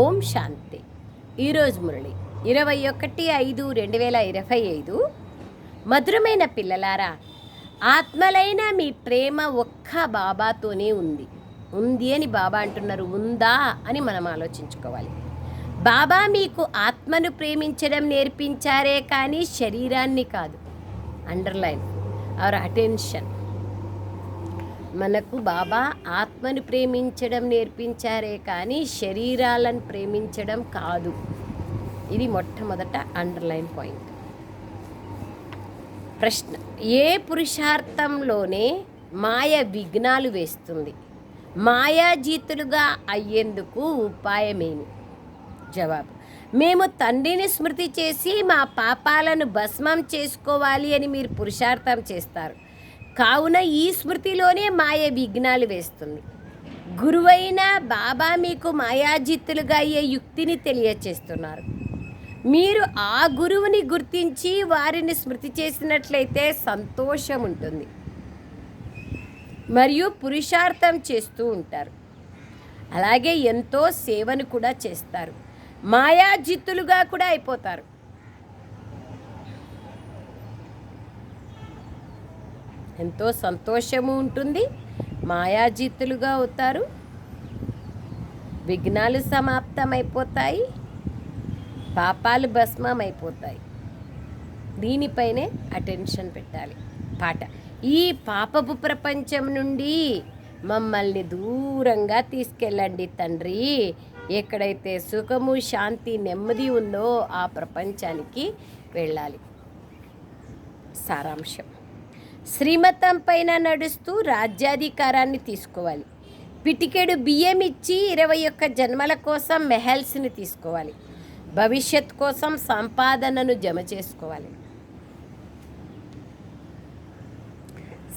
ఓం శాంతి. ఈరోజు మురళి ఇరవై ఒకటి ఐదు రెండు వేల ఇరవై ఐదు. మధురమైన పిల్లలారా ఆత్మలైన మీ ప్రేమ ఒక్క బాబాతోనే ఉంది. ఉంది అని బాబా అంటున్నారు ఉందా అని మనం ఆలోచించుకోవాలి. బాబా మీకు ఆత్మను ప్రేమించడం నేర్పించారే కానీ శరీరాన్ని కాదు. Underline our attention. మనకు బాబా ఆత్మను ప్రేమించడం నేర్పించారే కానీ శరీరాలను ప్రేమించడం కాదు. ఇది మొట్టమొదట అండర్లైన్ పాయింట్. ప్రశ్న. ఏ పురుషార్థంలోనే మాయ విఘ్నాలు వేస్తుంది? మాయాజీతులుగా అయ్యేందుకు ఉపాయమేమి? జవాబు. మేము తండ్రిని స్మృతి చేసి మా పాపాలను భస్మం చేసుకోవాలి అని మీరు పురుషార్థం చేస్తారు. కావున ఈ స్మృతిలోనే మాయ విఘ్నాలు వేస్తుంది. గురువైన బాబా మీకు మాయాజిత్తులుగా అయ్యే యుక్తిని తెలియచేస్తున్నారు. మీరు ఆ గురువుని గుర్తించి వారిని స్మృతి చేసినట్లయితే సంతోషం ఉంటుంది. మరియు పురుషార్థం చేస్తూ ఉంటారు. అలాగే ఎంతో సేవను కూడా చేస్తారు. మాయాజిత్తులుగా కూడా అయిపోతారు. ఎంతో సంతోషము ఉంటుంది. మాయాజీతులుగా అవుతారు. విఘ్నాలు సమాప్తమైపోతాయి. పాపాలు భస్మం అయిపోతాయి దీనిపైనే అటెన్షన్ పెట్టాలి. పాట. ఈ పాపపు ప్రపంచం నుండి మమ్మల్ని దూరంగా తీసుకెళ్ళండి తండ్రి. ఎక్కడైతే సుఖము శాంతి నెమ్మది ఉందో ఆ ప్రపంచానికి వెళ్ళాలి. సారాంశం. శ్రీమతం పైన నడుస్తూ రాజ్యాధికారాన్ని తీసుకోవాలి. పిటికెడు బియ్యం ఇచ్చి ఇరవై ఒక్క జన్మల కోసం మెహల్స్ని తీసుకోవాలి. భవిష్యత్ కోసం సంపాదనను జమ చేసుకోవాలి.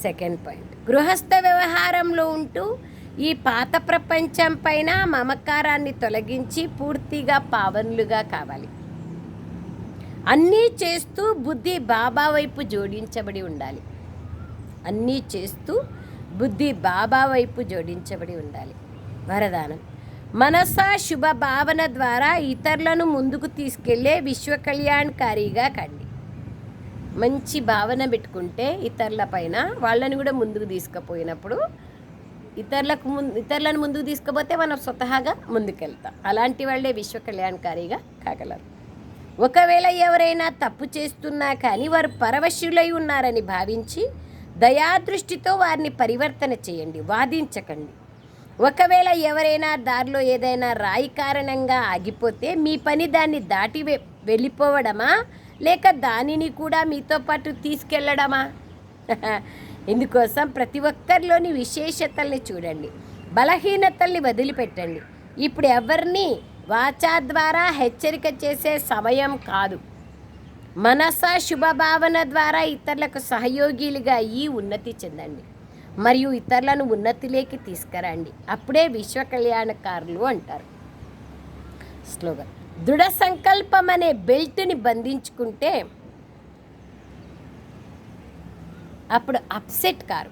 Second point. గృహస్థ వ్యవహారంలో ఉంటూ ఈ పాత ప్రపంచం పైన మమకారాన్ని తొలగించి పూర్తిగా పావనులుగా కావాలి. అన్నీ చేస్తూ బుద్ధి బాబా వైపు జోడించబడి ఉండాలి. అన్నీ చేస్తూ బుద్ధి బాబా వైపు జోడించబడి ఉండాలి. వరదానం. మనస శుభ భావన ద్వారా ఇతరులను ముందుకు తీసుకెళ్ళే విశ్వ కళ్యాణకారిగా కండి. మంచి భావన పెట్టుకుంటే ఇతరుల పైన వాళ్ళని కూడా ముందుకు తీసుకుపోయినప్పుడు ఇతరులకు ముందు ఇతరులను ముందుకు తీసుకుపోతే మనం స్వతహాగా ముందుకెళ్తాం. అలాంటి వాళ్ళే విశ్వ కళ్యాణకారిగా కాగలరు. ఒకవేళ ఎవరైనా తప్పు చేస్తున్నా కానీ వారు పరవశులై ఉన్నారని భావించి దయాదృష్టితో వారిని పరివర్తన చేయండి వాదించకండి. ఒకవేళ ఎవరైనా దారిలో ఏదైనా రాయి కారణంగా ఆగిపోతే మీ పని దాన్ని దాటి వెళ్ళిపోవడమా? లేక దానిని కూడా మీతో పాటు తీసుకెళ్ళడమా ఇందుకోసం ప్రతి ఒక్కరిలోని విశేషతల్ని చూడండి. బలహీనతల్ని వదిలిపెట్టండి. ఇప్పుడు ఎవరిని వాచా ద్వారా హెచ్చరిక చేసే సమయం కాదు. మనస శుభభావన ద్వారా ఇతరులకు సహయోగిలుగా అయ్యి ఉన్నతి చెందండి. మరియు ఇతరులను ఉన్నతిలోకి తీసుకురండి. అప్పుడే విశ్వ కళ్యాణకారులు అంటారు. స్లోగన్ దృఢ సంకల్పం అనే బెల్ట్ని బంధించుకుంటే అప్పుడు అప్సెట్ కారు.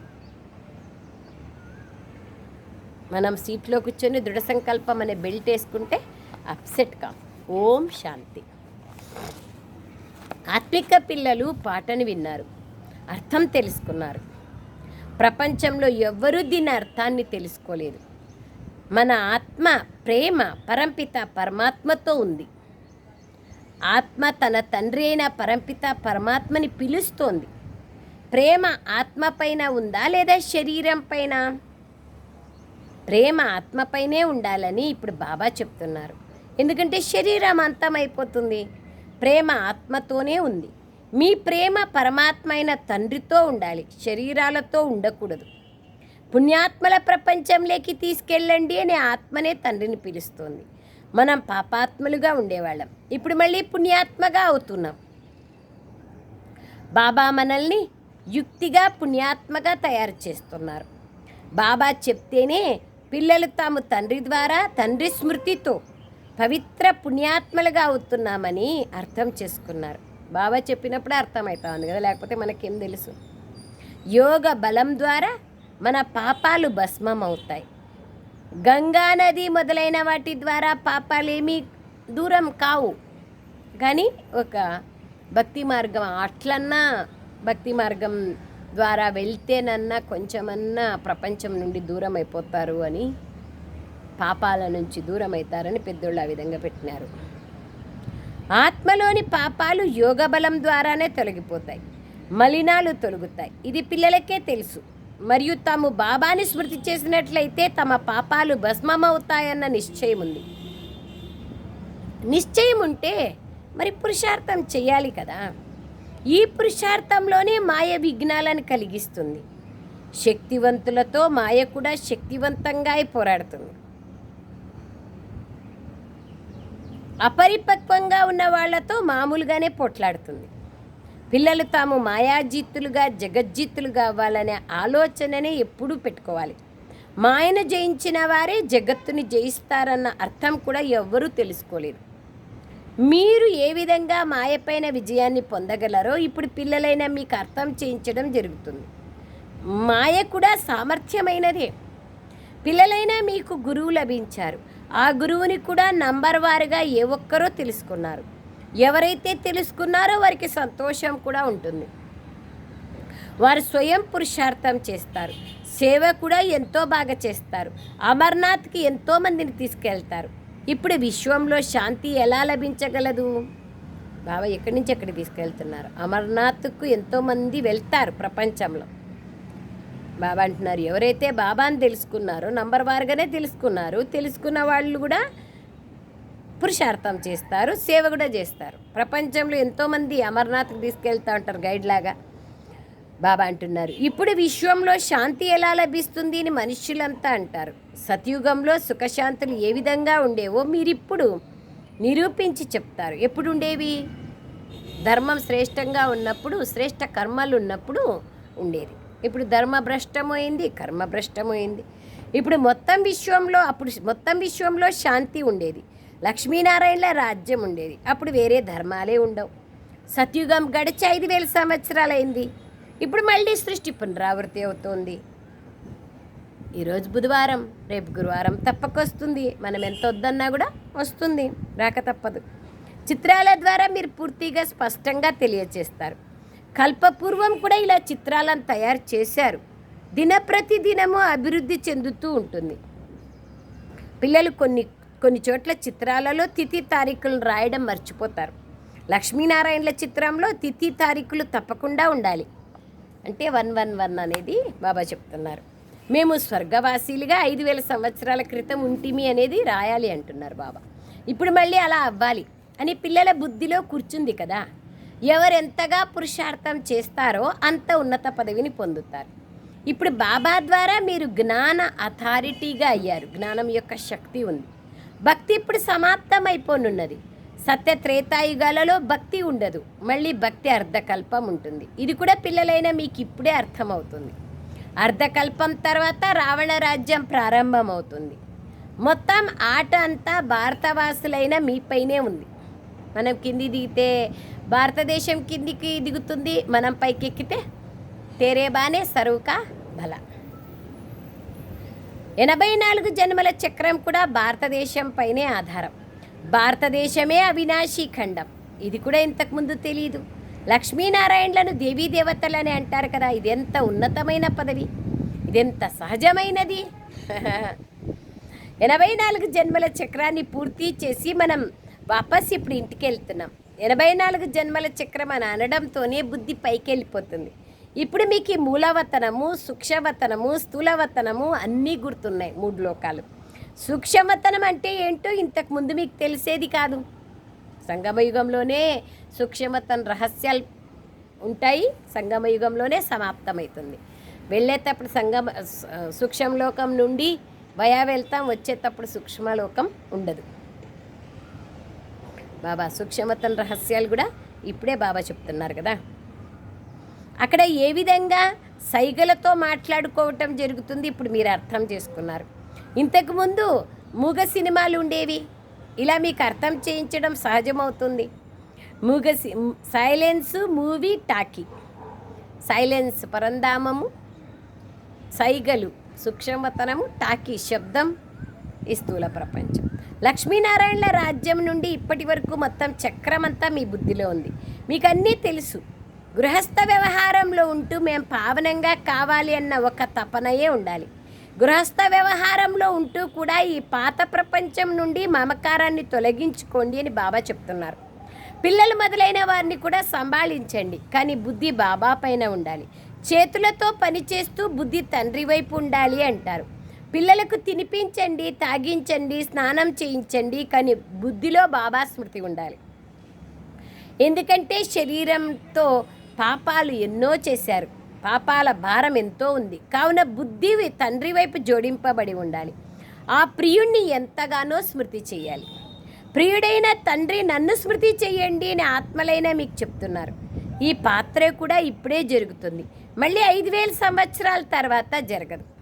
మనం సీట్లో కూర్చొని దృఢ సంకల్పం అనే బెల్ట్ వేసుకుంటే అప్సెట్ కాం ఓం శాంతి. ఆత్మిక పిల్లలు పాటను విన్నారు. అర్థం తెలుసుకున్నారు. ప్రపంచంలో ఎవ్వరూ దీని అర్థాన్ని తెలుసుకోలేదు. మన ఆత్మ ప్రేమ పరంపిత పరమాత్మతో ఉంది. ఆత్మ తన తండ్రి అయిన పరంపిత పరమాత్మని పిలుస్తోంది. ప్రేమ ఆత్మ పైన ఉందా లేదా శరీరం పైన? ప్రేమ ఆత్మపైనే ఉండాలని ఇప్పుడు బాబా చెప్తున్నారు. ఎందుకంటే శరీరం అంతమైపోతుంది. ప్రేమ ఆత్మతోనే ఉంది. మీ ప్రేమ పరమాత్మైన తండ్రితో ఉండాలి. శరీరాలతో ఉండకూడదు. పుణ్యాత్మల ప్రపంచంలోకి తీసుకెళ్ళండి అనే ఆత్మనే తండ్రిని పిలుస్తోంది. మనం పాపాత్మలుగా ఉండేవాళ్ళం. ఇప్పుడు మళ్ళీ పుణ్యాత్మగా అవుతున్నాం. బాబా మనల్ని యుక్తిగా పుణ్యాత్మగా తయారు చేస్తున్నారు. బాబా చెప్తేనే పిల్లలు తాము తండ్రి ద్వారా తండ్రి స్మృతితో పవిత్ర పుణ్యాత్మలుగా అవుతున్నామని అర్థం చేసుకున్నారు. బాబా చెప్పినప్పుడే అర్థమవుతా ఉంది కదా లేకపోతే మనకేం తెలుసు. యోగ బలం ద్వారా మన పాపాలు భస్మం అవుతాయి. గంగా నది మొదలైన వాటి ద్వారా పాపాలేమీ దూరం కావు. కానీ ఒక భక్తి మార్గం అట్లన్నా భక్తి మార్గం ద్వారా వెళ్తేనన్నా కొంచెమన్నా ప్రపంచం నుండి దూరం అయిపోతారు అని పాపాల నుంచి దూరమవుతారని పెద్దోళ్ళు ఆ విధంగా పెట్టినారు. ఆత్మలోని పాపాలు యోగ బలం ద్వారానే తొలగిపోతాయి. మలినాలు తొలగుతాయి. ఇది పిల్లలకే తెలుసు. మరియు తాము బాబాని స్మృతి చేసినట్లయితే తమ పాపాలు భస్మమవుతాయన్న నిశ్చయం ఉంది. నిశ్చయం ఉంటే మరి పురుషార్థం చేయాలి కదా. ఈ పురుషార్థంలోనే మాయ విఘ్నాలను కలిగిస్తుంది. శక్తివంతులతో మాయ కూడా శక్తివంతంగా పోరాడుతుంది. అపరిపక్వంగా ఉన్న వాళ్ళతో మామూలుగానే పోట్లాడుతుంది. పిల్లలు తాము మాయాజిత్తులుగా జగజ్జిత్తులుగా అవ్వాలనే ఆలోచననే ఎప్పుడూ పెట్టుకోవాలి. మాయను జయించిన వారే జగత్తుని జయిస్తారన్న అర్థం కూడా ఎవ్వరూ తెలుసుకోలేదు మీరు ఏ విధంగా మాయపైన విజయాన్ని పొందగలరో ఇప్పుడు పిల్లలైన మీకు అర్థం చేయించడం జరుగుతుంది. మాయ కూడా సామర్థ్యమైనదే. పిల్లలైనా మీకు గురువు లభించారు. ఆ గురువుని కూడా నంబర్ వారుగా ఏ ఒక్కరో తెలుసుకున్నారు. ఎవరైతే తెలుసుకున్నారో వారికి సంతోషం కూడా ఉంటుంది. వారు స్వయం పురుషార్థం చేస్తారు. సేవ కూడా ఎంతో బాగా చేస్తారు. అమర్నాథ్కి ఎంతో మందిని తీసుకెళ్తారు. ఇప్పుడు విశ్వంలో శాంతి ఎలా లభించగలదు? బాబా ఎక్కడి నుంచి ఎక్కడికి తీసుకెళ్తున్నారు? అమర్నాథ్కు ఎంతోమంది వెళ్తారు ప్రపంచంలో. బాబా అంటున్నారు. ఎవరైతే బాబాని తెలుసుకున్నారో నంబర్ వారుగానే తెలుసుకున్నారు తెలుసుకున్న వాళ్ళు కూడా పురుషార్థం చేస్తారు సేవ కూడా చేస్తారు. ప్రపంచంలో ఎంతోమంది అమర్నాథ్కి తీసుకెళ్తూ ఉంటారు గైడ్ లాగా. బాబా అంటున్నారు. ఇప్పుడు విశ్వంలో శాంతి ఎలా లభిస్తుంది అని మనుష్యులంతా అంటారు. సతయుగంలో సుఖశాంతులు ఏ విధంగా ఉండేవో మీరిప్పుడు నిరూపించి చెప్తారు. ఎప్పుడు ఉండేవి ధర్మం శ్రేష్టంగా ఉన్నప్పుడు శ్రేష్ట కర్మలు ఉన్నప్పుడు ఉండేది. ఇప్పుడు ధర్మభ్రష్టమైంది కర్మభ్రష్టమైంది ఇప్పుడు మొత్తం విశ్వంలో అప్పుడు మొత్తం విశ్వంలో శాంతి ఉండేది. లక్ష్మీనారాయణల రాజ్యం ఉండేది. అప్పుడు వేరే ధర్మాలే ఉండవు. సత్యుగం గడిచి ఐదు వేల సంవత్సరాలైంది. ఇప్పుడు మళ్ళీ సృష్టి పునరావృతి అవుతోంది. ఈరోజు బుధవారం రేపు గురువారం తప్పకొస్తుంది. మనం ఎంత వద్దన్నా కూడా వస్తుంది. రాక తప్పదు. చిత్రాల ద్వారా మీరు పూర్తిగా స్పష్టంగా తెలియచేస్తారు. కల్పపూర్వం కూడా ఇలా చిత్రాలను తయారు చేశారు. దినప్రతి దినము అభివృద్ధి చెందుతూ ఉంటుంది. పిల్లలు కొన్ని కొన్ని చోట్ల చిత్రాలలో తిథి తారీఖులను రాయడం మర్చిపోతారు. లక్ష్మీనారాయణల చిత్రంలో తిథి తారీఖులు తప్పకుండా ఉండాలి. అంటే వన్ వన్ వన్ అనేది బాబా చెప్తున్నారు. మేము స్వర్గవాసీలుగా ఐదు వేల సంవత్సరాల క్రితం ఉంటిమి అనేది రాయాలి అంటున్నారు బాబా. ఇప్పుడు మళ్ళీ అలా అవ్వాలి అని పిల్లల బుద్ధిలో కూర్చుంది కదా. ఎవరెంతగా పురుషార్థం చేస్తారో అంత ఉన్నత పదవిని పొందుతారు. ఇప్పుడు బాబా ద్వారా మీరు జ్ఞాన అథారిటీగా అయ్యారు. జ్ఞానం యొక్క శక్తి ఉంది. భక్తి ఇప్పుడు సమాప్తం అయిపోనున్నది సత్య త్రేతాయుగాలలో భక్తి ఉండదు. మళ్ళీ భక్తి అర్ధకల్పం ఉంటుంది. ఇది కూడా పిల్లలైన మీకు ఇప్పుడే అర్థమవుతుంది. అర్ధకల్పం తర్వాత రావణ రాజ్యం ప్రారంభమవుతుంది. మొత్తం ఆట అంతా భారతవాసులైన మీపైనే ఉంది. మనం కింది దిగితే భారతదేశం కిందికి దిగుతుంది మనం పైకి ఎక్కితే తేరే బానే సరువుకా బల. ఎనభై నాలుగు జన్మల చక్రం కూడా భారతదేశం పైనే ఆధారం. భారతదేశమే అవినాశీ ఖండం. ఇది కూడా ఇంతకుముందు తెలియదు లక్ష్మీనారాయణలను దేవీ దేవతలని అంటారు కదా ఇది ఎంత ఉన్నతమైన పదవి? ఇదెంత సహజమైనది? ఎనభై నాలుగు జన్మల చక్రాన్ని పూర్తి చేసి మనం వాపస్ ఇప్పుడు ఇంటికి వెళ్తున్నాం ఎనభై నాలుగు జన్మల చక్రం అని అనడంతోనే బుద్ధి పైకి వెళ్ళిపోతుంది ఇప్పుడు మీకు ఈ మూలవతనము సూక్ష్మవతనము స్థూలవతనము అన్నీ గుర్తున్నాయి మూడు లోకాలు. సూక్ష్మవతనం అంటే ఏంటో ఇంతకు ముందు మీకు తెలిసేది కాదు. సంగమయుగంలోనే సూక్ష్మతన రహస్యాలు ఉంటాయి సంగమయుగంలోనే సమాప్తమవుతుంది. వెళ్ళేటప్పుడు సంగమ సూక్ష్మలోకం నుండి భయా వెళ్తాం వచ్చేటప్పుడు సూక్ష్మలోకం ఉండదు. బాబా సూక్ష్మతల రహస్యాలు కూడా ఇప్పుడే బాబా చెప్తున్నారు కదా. అక్కడ ఏ విధంగా సైగలతో మాట్లాడుకోవటం జరుగుతుంది ఇప్పుడు మీరు అర్థం చేసుకున్నారు. ఇంతకుముందు మూగ సినిమాలు ఉండేవి. ఇలా మీకు అర్థం చేయించడం సహజమవుతుంది. మూగ సి- సైలెన్స్ మూవీ టాకీ. సైలెన్స్ పరంధామము సైగలు సూక్ష్మతనము టాకీ శబ్దం ఈ స్థూల ప్రపంచం. లక్ష్మీనారాయణల రాజ్యం నుండి ఇప్పటి వరకు మొత్తం చక్రమంతా మీ బుద్ధిలో ఉంది. మీకు అన్నీ తెలుసు. గృహస్థ వ్యవహారంలో ఉంటూ మేము పావనంగా కావాలి అన్న ఒక తపనయే ఉండాలి. గృహస్థ వ్యవహారంలో ఉంటూ కూడా ఈ పాత ప్రపంచం నుండి మమకారాన్ని తొలగించుకోండి అని బాబా చెప్తున్నారు. పిల్లలు మొదలైన వారిని కూడా సంభాళించండి. కానీ బుద్ధి బాబా పైన ఉండాలి. చేతులతో పనిచేస్తూ బుద్ధి తండ్రి వైపు ఉండాలి అంటారు. పిల్లలకు తినిపించండి తాగించండి స్నానం చేయించండి కానీ బుద్ధిలో బాబా స్మృతి ఉండాలి. ఎందుకంటే శరీరంతో పాపాలు ఎన్నో చేశారు. పాపాల భారం ఎంతో ఉంది. కావున బుద్ధి తండ్రి వైపు జోడింపబడి ఉండాలి. ఆ ప్రియుణ్ణి ఎంతగానో స్మృతి చేయాలి. ప్రియుడైన తండ్రి నన్ను స్మృతి చేయండి అని ఆత్మలైన మీకు చెప్తున్నారు. ఈ పాత్ర కూడా ఇప్పుడే జరుగుతుంది. మళ్ళీ ఐదు వేల సంవత్సరాల తర్వాత జరగదు.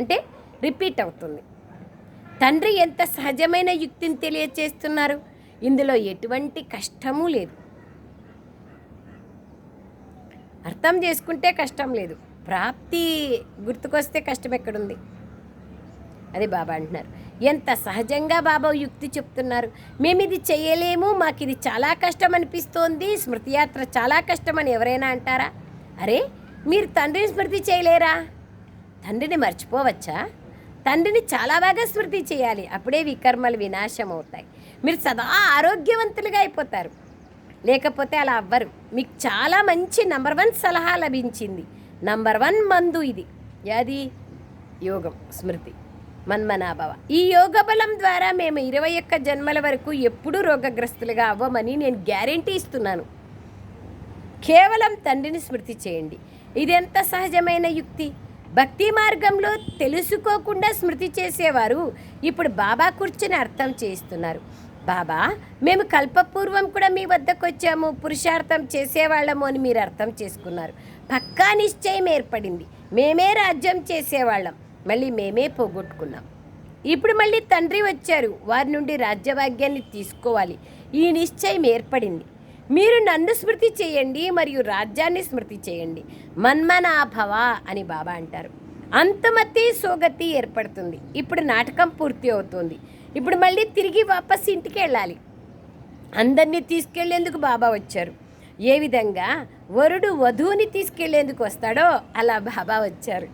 అంటే రిపీట్ అవుతుంది. తండ్రి ఎంత సహజమైన యుక్తిని తెలియచేస్తున్నారు? ఇందులో ఎటువంటి కష్టము లేదు. అర్థం చేసుకుంటే కష్టం లేదు. ప్రాప్తి గుర్తుకొస్తే కష్టం ఎక్కడుంది? అది బాబా అంటున్నారు. ఎంత సహజంగా బాబా యుక్తి చెప్తున్నారు? మేము ఇది చేయలేము మాకు ఇది చాలా కష్టం అనిపిస్తోంది స్మృతియాత్ర చాలా కష్టం అని ఎవరైనా అంటారా? అరే మీరు తండ్రిని స్మృతి చేయలేరా? తండ్రిని మర్చిపోవచ్చా? తండ్రిని చాలా బాగా స్మృతి చేయాలి. అప్పుడే వికర్మలు వినాశం అవుతాయి మీరు సదా ఆరోగ్యవంతులుగా అయిపోతారు. లేకపోతే అలా అవ్వరు. మీకు చాలా మంచి నంబర్ వన్ సలహా లభించింది. నంబర్ వన్ మందు ఇది. అది యోగం స్మృతి మన్మనాభవ. ఈ యోగ బలం ద్వారా మేము ఇరవై ఒక్క జన్మల వరకు ఎప్పుడూ రోగగ్రస్తులుగా అవ్వమని నేను గ్యారెంటీ ఇస్తున్నాను. కేవలం తండ్రిని స్మృతి చేయండి. ఇదెంత సహజమైన యుక్తి? భక్తి మార్గంలో తెలుసుకోకుండా స్మృతి చేసేవారు ఇప్పుడు బాబా కూర్చుని అర్థం చేస్తున్నారు బాబా మేము కల్పపూర్వం కూడా మీ వద్దకు వచ్చాము పురుషార్థం చేసేవాళ్ళము అని మీరు అర్థం చేసుకున్నారు. పక్కా నిశ్చయం ఏర్పడింది. మేమే రాజ్యం చేసేవాళ్ళం. మళ్ళీ మేమే పోగొట్టుకున్నాం. ఇప్పుడు మళ్ళీ తండ్రి వచ్చారు. వారి నుండి రాజ్యభాగ్యాన్ని తీసుకోవాలి. ఈ నిశ్చయం ఏర్పడింది. మీరు నన్ను స్మృతి చేయండి మరియు రాజ్యాన్ని స్మృతి చేయండి. మన్మనాభవ అని బాబా అంటారు. అంతమతి సోగతి ఏర్పడుతుంది. ఇప్పుడు నాటకం పూర్తి అవుతుంది. ఇప్పుడు మళ్ళీ తిరిగి వాపస్ ఇంటికి వెళ్ళాలి. అందరినీ తీసుకెళ్ళేందుకు బాబా వచ్చారు. ఏ విధంగా? వరుడు వధువుని తీసుకెళ్ళేందుకు వస్తాడో అలా బాబా వచ్చారు.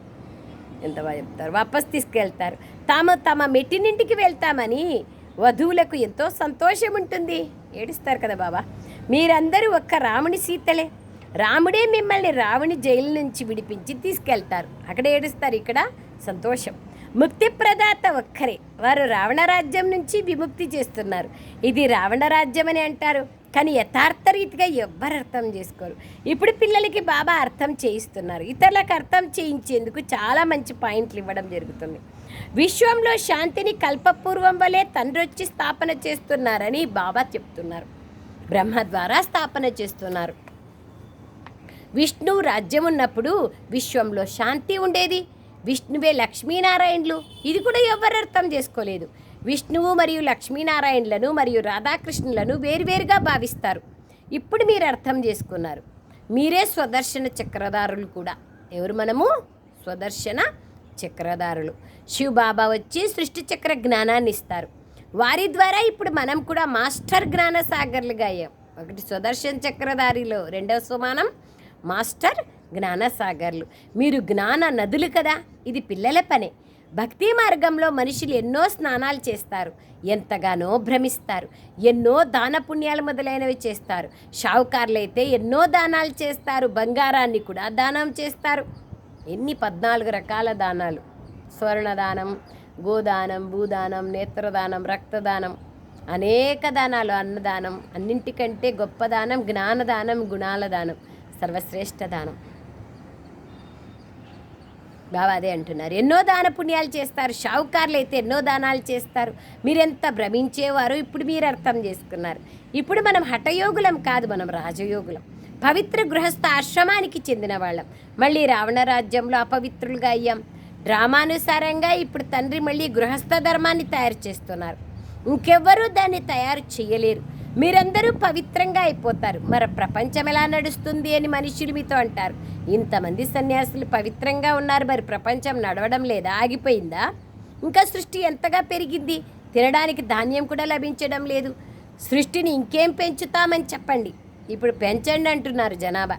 ఎంత బాగా చెప్తారు. వాపస్ తీసుకెళ్తారు. తాము తమ మెట్టినింటికి వెళ్తామని వధువులకు ఎంతో సంతోషం ఉంటుంది. ఏడుస్తారు కదా బాబా. మీరందరూ ఒక్క రాముని సీతలే. రాముడే మిమ్మల్ని రావణి జైలు నుంచి విడిపించి తీసుకెళ్తారు. అక్కడ ఏడుస్తారు ఇక్కడ సంతోషం. ముక్తి ప్రదాత ఒక్కరే. వారు రావణ రాజ్యం నుంచి విముక్తి చేస్తున్నారు. ఇది రావణ రాజ్యం అని అంటారు. కానీ యథార్థ రీతిగా ఎవ్వరు అర్థం చేసుకోరు. ఇప్పుడు పిల్లలకి బాబా అర్థం చేయిస్తున్నారు. ఇతరులకు అర్థం చేయించేందుకు చాలా మంచి పాయింట్లు ఇవ్వడం జరుగుతుంది. విశ్వంలో శాంతిని కల్పపూర్వం వలె తండ్రొచ్చి స్థాపన చేస్తున్నారని బాబా చెప్తున్నారు. బ్రహ్మ ద్వారా స్థాపన చేస్తున్నారు. విష్ణు రాజ్యం ఉన్నప్పుడు విశ్వంలో శాంతి ఉండేది. విష్ణువే లక్ష్మీనారాయణులు. ఇది కూడా ఎవరు అర్థం చేసుకోలేదు. విష్ణువు మరియు లక్ష్మీనారాయణులను మరియు రాధాకృష్ణులను వేరువేరుగా భావిస్తారు. ఇప్పుడు మీరు అర్థం చేసుకున్నారు. మీరే స్వదర్శన చక్రధారులు కూడా. ఎవరు మనము? స్వదర్శన చక్రధారులు. శివబాబా వచ్చి సృష్టి చక్ర జ్ఞానాన్ని ఇస్తారు. వారి ద్వారా ఇప్పుడు మనం కూడా మాస్టర్ జ్ఞాన సాగర్లుగా అయ్యాం. ఒకటి సుదర్శన్ చక్రధారిలో రెండవ సుమానం మాస్టర్ జ్ఞానసాగర్లు. మీరు జ్ఞాన నదులు కదా ఇది పిల్లల పనే. భక్తి మార్గంలో మనుషులు ఎన్నో స్నానాలు చేస్తారు ఎంతగానో భ్రమిస్తారు ఎన్నో దాన పుణ్యాలు మొదలైనవి చేస్తారు. షావుకారులైతే అయితే ఎన్నో దానాలు చేస్తారు బంగారాన్ని కూడా దానం చేస్తారు. ఎన్ని పద్నాలుగు రకాల దానాలు. స్వర్ణదానం గోదానం భూదానం నేత్రదానం రక్తదానం అనేక దానాలు అన్నదానం అన్నింటికంటే గొప్ప దానం జ్ఞానదానం గుణాల దానం సర్వశ్రేష్ఠ దానం బాబా అదే అంటున్నారు. ఎన్నో దాన పుణ్యాలు చేస్తారు షావుకారులు అయితే ఎన్నో దానాలు చేస్తారు. మీరెంత భ్రమించేవారు ఇప్పుడు మీరు అర్థం చేసుకున్నారు. ఇప్పుడు మనం హఠయోగులం కాదు మనం రాజయోగులం. పవిత్ర గృహస్థ ఆశ్రమానికి చెందిన వాళ్ళం. మళ్ళీ రావణ రాజ్యంలో అపవిత్రులుగా అయ్యాం. డ్రామానుసారంగా ఇప్పుడు తండ్రి మళ్ళీ గృహస్థ ధర్మాన్ని తయారు చేస్తున్నారు. ఇంకెవ్వరూ దాన్ని తయారు చేయలేరు. మీరందరూ పవిత్రంగా అయిపోతారు. మరి ప్రపంచం ఎలా నడుస్తుంది అని మనుషులు మీతో అంటారు. ఇంతమంది సన్యాసులు పవిత్రంగా ఉన్నారు. మరి ప్రపంచం నడవడం లేదా? ఆగిపోయిందా? ఇంకా సృష్టి ఎంతగా పెరిగింది? తినడానికి ధాన్యం కూడా లభించడం లేదు. సృష్టిని ఇంకేం పెంచుతామని చెప్పండి. ఇప్పుడు పెంచండి అంటున్నారు జనాభా.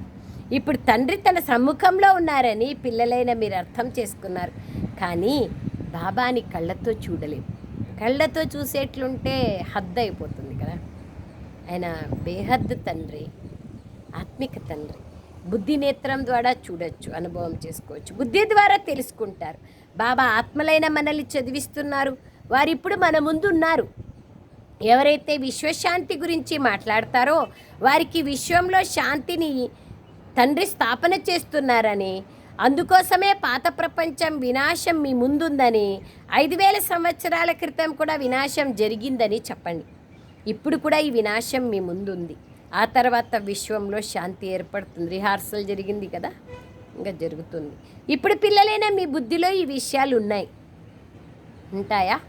ఇప్పుడు తండ్రి తన సమ్ముఖంలో ఉన్నారని పిల్లలైన మీరు అర్థం చేసుకున్నారు. కానీ బాబాని కళ్ళతో చూడలేము కళ్ళతో చూసేట్లుంటే హద్దు అయిపోతుంది కదా. ఆయన బేహద్దు తండ్రి ఆత్మిక తండ్రి. బుద్ధి నేత్రం ద్వారా చూడొచ్చు అనుభవం చేసుకోవచ్చు. బుద్ధి ద్వారా తెలుసుకుంటారు. బాబా ఆత్మలైన మనల్ని చదివిస్తున్నారు. వారు ఇప్పుడు మన ముందు ఉన్నారు ఎవరైతే విశ్వశాంతి గురించి మాట్లాడతారో వారికి విశ్వంలో శాంతిని తండ్రి స్థాపన చేస్తున్నారని అందుకోసమే పాత ప్రపంచం వినాశం మీ ముందుందని ఐదు వేల సంవత్సరాల క్రితం కూడా వినాశం జరిగిందని చెప్పండి. ఇప్పుడు కూడా ఈ వినాశం మీ ముందుంది. ఆ తర్వాత విశ్వంలో శాంతి ఏర్పడుతుంది. రిహార్సల్ జరిగింది కదా? ఇంకా జరుగుతుంది. ఇప్పుడు పిల్లలైనా మీ బుద్ధిలో ఈ విషయాలు ఉన్నాయి. ఉంటాయా?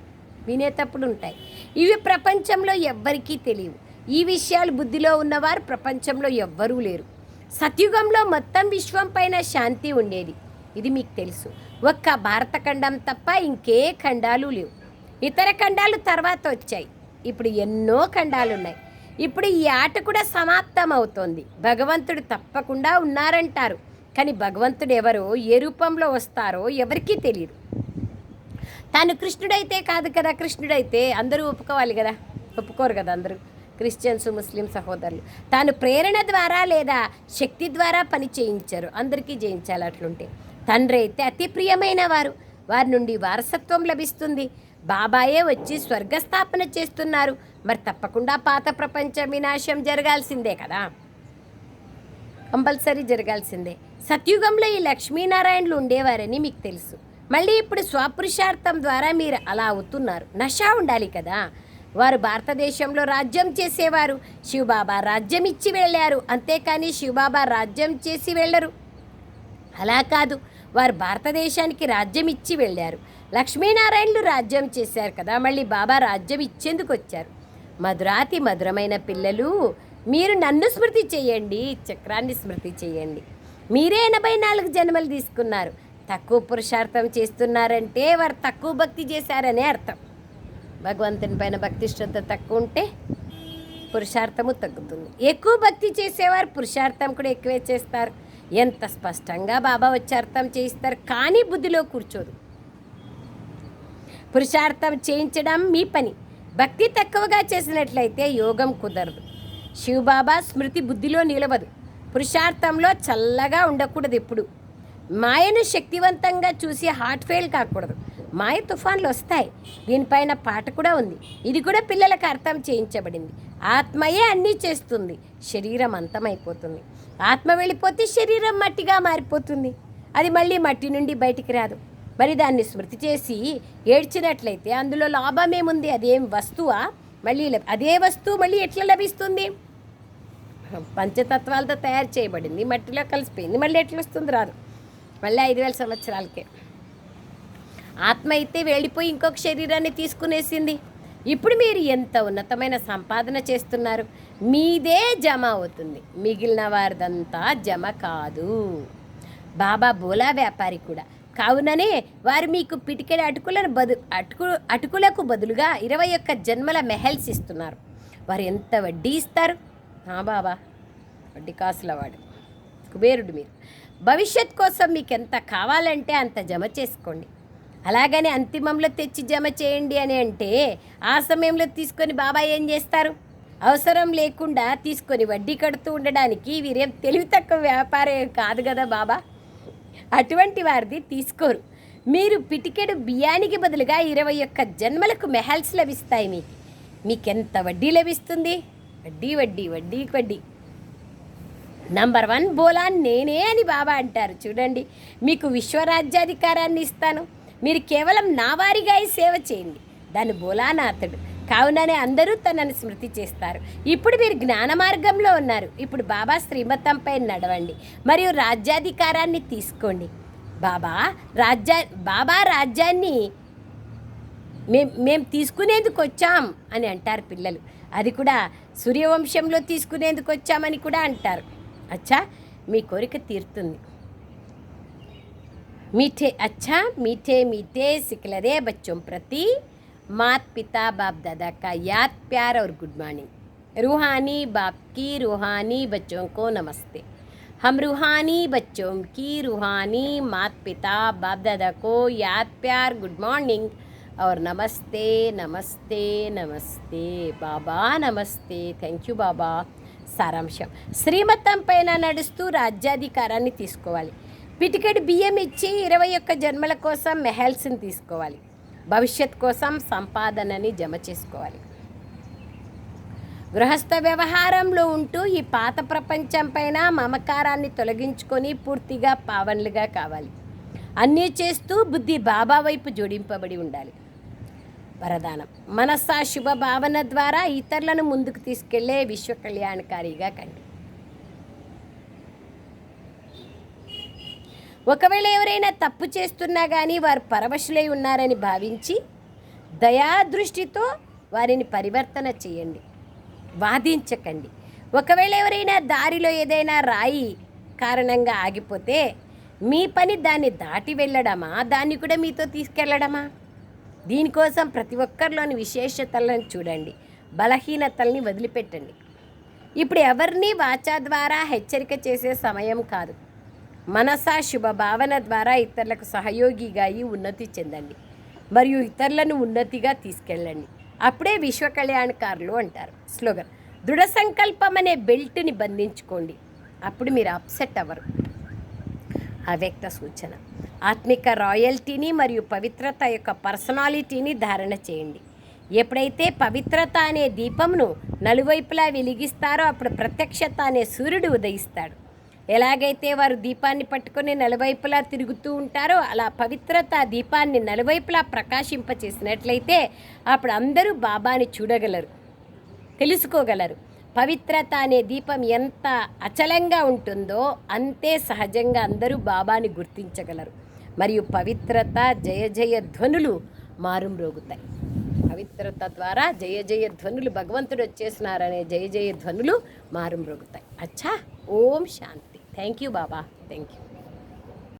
వినేటప్పుడు ఉంటాయి. ఇవి ప్రపంచంలో ఎవ్వరికీ తెలియవు. ఈ విషయాలు బుద్ధిలో ఉన్నవారు ప్రపంచంలో ఎవ్వరూ లేరు. సత్యుగంలో మొత్తం విశ్వం పైన శాంతి ఉండేది. ఇది మీకు తెలుసు. ఒక్క భారత ఖండం తప్ప ఇంకే ఖండాలు లేవు. ఇతర ఖండాలు తర్వాత వచ్చాయి. ఇప్పుడు ఎన్నో ఖండాలు ఉన్నాయి ఇప్పుడు ఈ ఆట కూడా సమాప్తం అవుతోంది. భగవంతుడు తప్పకుండా ఉన్నారంటారు. కానీ భగవంతుడు ఎవరో ఏ రూపంలో వస్తారో ఎవరికీ తెలియదు తాను కృష్ణుడైతే కాదు కదా కృష్ణుడైతే అందరూ ఒప్పుకోవాలి కదా. ఒప్పుకోరు కదా అందరూ. క్రిస్టియన్స్ ముస్లిం సహోదరులు. తాను ప్రేరణ ద్వారా లేదా శక్తి ద్వారా పని చేయించారు. అందరికీ జయించాలి అట్లుంటే. తండ్రి అయితే అతి ప్రియమైన వారు. వారి నుండి వారసత్వం లభిస్తుంది. బాబాయే వచ్చి స్వర్గస్థాపన చేస్తున్నారు. మరి తప్పకుండా పాత ప్రపంచ వినాశం జరగాల్సిందే కదా. కంపల్సరీ జరగాల్సిందే. సత్యుగంలో ఈ లక్ష్మీనారాయణలు ఉండేవారని మీకు తెలుసు. మళ్ళీ ఇప్పుడు స్వపురుషార్థం ద్వారా మీరు అలా అవుతున్నారు. నషా ఉండాలి కదా. వారు భారతదేశంలో రాజ్యం చేసేవారు. శివబాబా రాజ్యం ఇచ్చి వెళ్ళారు. అంతేకాని శివబాబా రాజ్యం చేసి వెళ్ళరు. అలా కాదు. వారు భారతదేశానికి రాజ్యం ఇచ్చి వెళ్ళారు. లక్ష్మీనారాయణలు రాజ్యం చేశారు కదా మళ్ళీ బాబా రాజ్యం ఇచ్చేందుకు వచ్చారు. మధురాతి మధురమైన పిల్లలు మీరు నన్ను స్మృతి చేయండి చక్రాన్ని స్మృతి చేయండి. మీరే ఎనభై నాలుగు జన్మలు తీసుకున్నారు. తక్కువ పురుషార్థం చేస్తున్నారంటే వారు తక్కువ భక్తి చేశారనే అర్థం. భగవంతుని పైన భక్తి శ్రద్ధ తక్కువ ఉంటే పురుషార్థము తగ్గుతుంది. ఎక్కువ భక్తి చేసేవారు పురుషార్థం కూడా ఎక్కువే చేస్తారు. ఎంత స్పష్టంగా బాబా వచ్చి అర్థం చేయిస్తారు కానీ బుద్ధిలో కూర్చోదు. పురుషార్థం చేయించడం మీ పని. భక్తి తక్కువగా చేసినట్లయితే యోగం కుదరదు. శివబాబా స్మృతి బుద్ధిలో నిలవదు. పురుషార్థంలో చల్లగా ఉండకూడదు ఎప్పుడు. మాయను శక్తివంతంగా చూసి హార్ట్ ఫెయిల్ కాకూడదు. మాయ తుఫాన్లు వస్తాయి. దీనిపైన పాట కూడా ఉంది. ఇది కూడా పిల్లలకు అర్థం చేయించబడింది. ఆత్మయే అన్నీ చేస్తుంది. శరీరం అంతమైపోతుంది. ఆత్మ వెళ్ళిపోతే శరీరం మట్టిగా మారిపోతుంది. అది మళ్ళీ మట్టి నుండి బయటికి రాదు. మరి దాన్ని స్మృతి చేసి ఏడ్చినట్లయితే అందులో లాభమేముంది? అదేం వస్తువా? మళ్ళీ అదే వస్తువు మళ్ళీ ఎట్లా లభిస్తుంది? పంచతత్వాలతో తయారు చేయబడింది. మట్టిలో కలిసిపోయింది. మళ్ళీ ఎట్లా వస్తుంది? రాదు. మళ్ళీ ఐదు వేల సంవత్సరాలకే. ఆత్మ అయితే వెళ్ళిపోయి ఇంకొక శరీరాన్ని తీసుకునేసింది. ఇప్పుడు మీరు ఎంత ఉన్నతమైన సంపాదన చేస్తున్నారు? మీదే జమ అవుతుంది. మిగిలిన వారిదంతా జమ కాదు. బాబా బోలా వ్యాపారి కూడా. కావుననే వారు మీకు పిటికెడ అటుకులను బదు అటుకు అటుకులకు బదులుగా ఇరవై ఒక్క జన్మల మెహల్స్ ఇస్తున్నారు. వారు ఎంత వడ్డీ ఇస్తారు? ఆ బాబా వడ్డీ కాసుల వాడు కుబేరుడు మీరు. భవిష్యత్ కోసం మీకు ఎంత కావాలంటే అంత జమ చేసుకోండి. అలాగని అంతిమంలో తెచ్చి జమ చేయండి అని అంటే ఆ సమయంలో తీసుకొని బాబా ఏం చేస్తారు? అవసరం లేకుండా తీసుకొని వడ్డీ కడుతూ ఉండడానికి వీరేం తెలివి తక్కువ వ్యాపారం కాదు కదా బాబా? అటువంటి వారిది తీసుకోరు. మీరు పిటికెడు బియ్యానికి బదులుగా ఇరవై ఒక్క జన్మలకు మెహల్స్ లభిస్తాయి మీకు. మీకెంత వడ్డీ లభిస్తుంది? వడ్డీ వడ్డీ వడ్డీకి వడ్డీ. నంబర్ వన్ బోలా నేనే అని బాబా అంటారు. చూడండి మీకు విశ్వరాజ్యాధికారాన్ని ఇస్తాను. మీరు కేవలం నా వారిగా సేవ చేయండి. దాని బోలానాథుడు కావుననే అందరూ తనని స్మృతి చేస్తారు. ఇప్పుడు మీరు జ్ఞాన మార్గంలో ఉన్నారు. ఇప్పుడు బాబా శ్రీమతంపై నడవండి. మరియు రాజ్యాధికారాన్ని తీసుకోండి. బాబా రాజ్యా బాబా రాజ్యాన్ని మేం మేము తీసుకునేందుకు వచ్చాం అని అంటారు పిల్లలు. అది కూడా సూర్యవంశంలో తీసుకునేందుకు వచ్చామని కూడా అంటారు. అచ్చా మీ కోరిక తీరుతుంది. मीठे अच्छा मीठे मीठे सिकलरे बच्चों प्रति मात पिता बाप दादा का याद प्यार और गुड मॉर्निंग रूहानी बाप की रूहानी बच्चों को नमस्ते हम रूहानी बच्चों की रूहानी मात पिता बाप दादा को याद प्यार गुड मॉर्निंग और नमस्ते नमस्ते नमस्ते బాబా నమస్తే థ్యాంక్ యూ బాబా సారాంశం శ్రీమతం పైన నడుస్తూ రాజ్యాధికారాన్ని తీసుకోవాలి పిటికెడు బియ్యం ఇచ్చి ఇరవై ఒక్క జన్మల కోసం మెహల్స్ని తీసుకోవాలి. భవిష్యత్ కోసం సంపాదనని జమ చేసుకోవాలి. గృహస్థ వ్యవహారంలో ఉంటూ ఈ పాత ప్రపంచం పైన మమకారాన్ని తొలగించుకొని పూర్తిగా పావన్లుగా కావాలి. అన్నీ చేస్తూ బుద్ధి బాబా వైపు జోడింపబడి ఉండాలి. వరదానం. మనస్సా శుభ భావన ద్వారా ఇతరులను ముందుకు తీసుకెళ్ళే విశ్వ కళ్యాణకారిగా కండి. ఒకవేళ ఎవరైనా తప్పు చేస్తున్నా కానీ వారు పరవశులై ఉన్నారని భావించి దయాదృష్టితో వారిని పరివర్తన చేయండి. వాదించకండి. ఒకవేళ ఎవరైనా దారిలో ఏదైనా రాయి కారణంగా ఆగిపోతే మీ పని దాన్ని దాటి వెళ్ళడమా? దాన్ని కూడా మీతో తీసుకెళ్ళడమా దీనికోసం ప్రతి ఒక్కరిలోని విశేషతలను చూడండి. బలహీనతల్ని వదిలిపెట్టండి. ఇప్పుడు ఎవరిని వాచా ద్వారా హెచ్చరిక చేసే సమయం కాదు. మనసా శుభ భావన ద్వారా ఇతరులకు సహయోగిగా అయి ఉన్నతి చెందండి. మరియు ఇతరులను ఉన్నతిగా తీసుకెళ్ళండి. అప్పుడే విశ్వ కళ్యాణకారులు అంటారు. స్లోగన్ దృఢ సంకల్పం అనే బెల్ట్ని బంధించుకోండి. అప్పుడు మీరు అప్సెట్ అవ్వరు. అవ్యక్త సూచన ఆత్మిక రాయల్టీని మరియు పవిత్రత యొక్క పర్సనాలిటీని ధారణ చేయండి. ఎప్పుడైతే పవిత్రత అనే దీపంను నలువైపులా వెలిగిస్తారో అప్పుడు ప్రత్యక్షత అనే సూర్యుడు ఉదయిస్తాడు. ఎలాగైతే వారు దీపాన్ని పట్టుకొని నలువైపులా తిరుగుతూ ఉంటారో అలా పవిత్రత దీపాన్ని నలువైపులా ప్రకాశింపచేసినట్లయితే అప్పుడు అందరూ బాబాని చూడగలరు తెలుసుకోగలరు. పవిత్రత అనే దీపం ఎంత అచలంగా ఉంటుందో అంతే సహజంగా అందరూ బాబాని గుర్తించగలరు. మరియు పవిత్రత జయ జయ ధ్వనులు మారుమ్రోగుతాయి. పవిత్రత ద్వారా జయ జయ ధ్వనులు భగవంతుడు వచ్చేసినారనే జయ జయ ధ్వనులు మారుమ్రోగుతాయి. అచ్చా ఓం శాంతి. Thank you, Baba. Thank you.